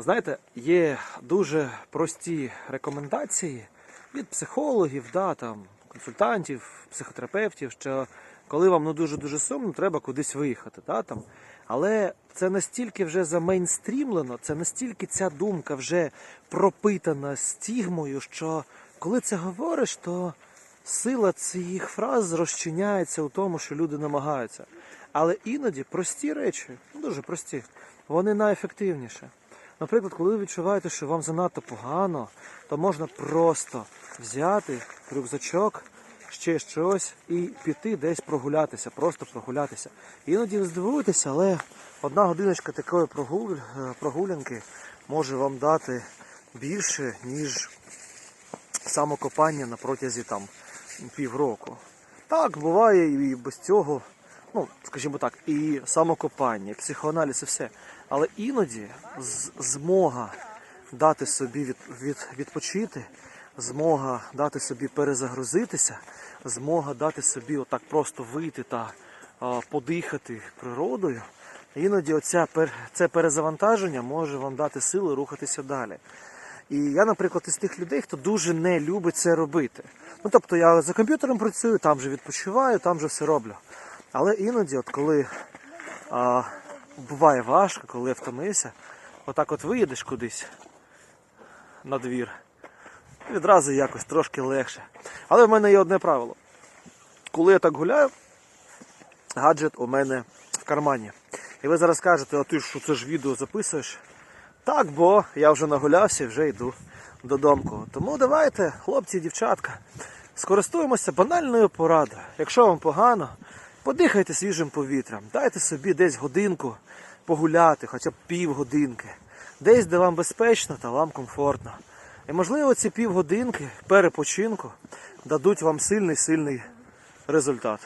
Знаєте, є дуже прості рекомендації від психологів, да, там, консультантів, психотерапевтів, що коли вам ну, дуже-дуже сумно, треба кудись виїхати. Да, там. Але це настільки вже замейнстрімлено, це настільки ця думка вже пропитана стігмою, що коли це говориш, то сила цих фраз розчиняється у тому, що люди намагаються. Але іноді прості речі, ну, дуже прості, вони найефективніші. Наприклад, коли ви відчуваєте, що вам занадто погано, то можна просто взяти рюкзачок, ще щось і піти десь прогулятися, просто прогулятися. Іноді ви здивуєтеся, але одна годиночка такої е, прогулянки може вам дати більше, ніж самокопання на протязі там півроку. Так, буває і без цього, ну, скажімо так, і самокопання, і психоаналіз, і все. Але іноді змога дати собі від, від, відпочити, змога дати собі перезагрузитися, змога дати собі отак просто вийти та а, подихати природою. Іноді оця, це перезавантаження може вам дати сили рухатися далі. І я, наприклад, із тих людей, хто дуже не любить це робити. Ну тобто я за комп'ютером працюю, там же відпочиваю, там же все роблю. Але іноді, от коли а, буває важко, коли я втомився, отак от виїдеш кудись на двір, відразу якось трошки легше. Але в мене є одне правило. Коли я так гуляю, гаджет у мене в кармані. І ви зараз кажете, а ти що це ж відео записуєш? Так, бо я вже нагулявся і вже йду додому. Тому давайте, хлопці і дівчатка, скористуємося банальною порадою. Якщо вам погано, подихайте свіжим повітрям, дайте собі десь годинку погуляти, хоча б півгодинки. Десь, де вам безпечно та вам комфортно. І можливо ці півгодинки перепочинку дадуть вам сильний сильний результат.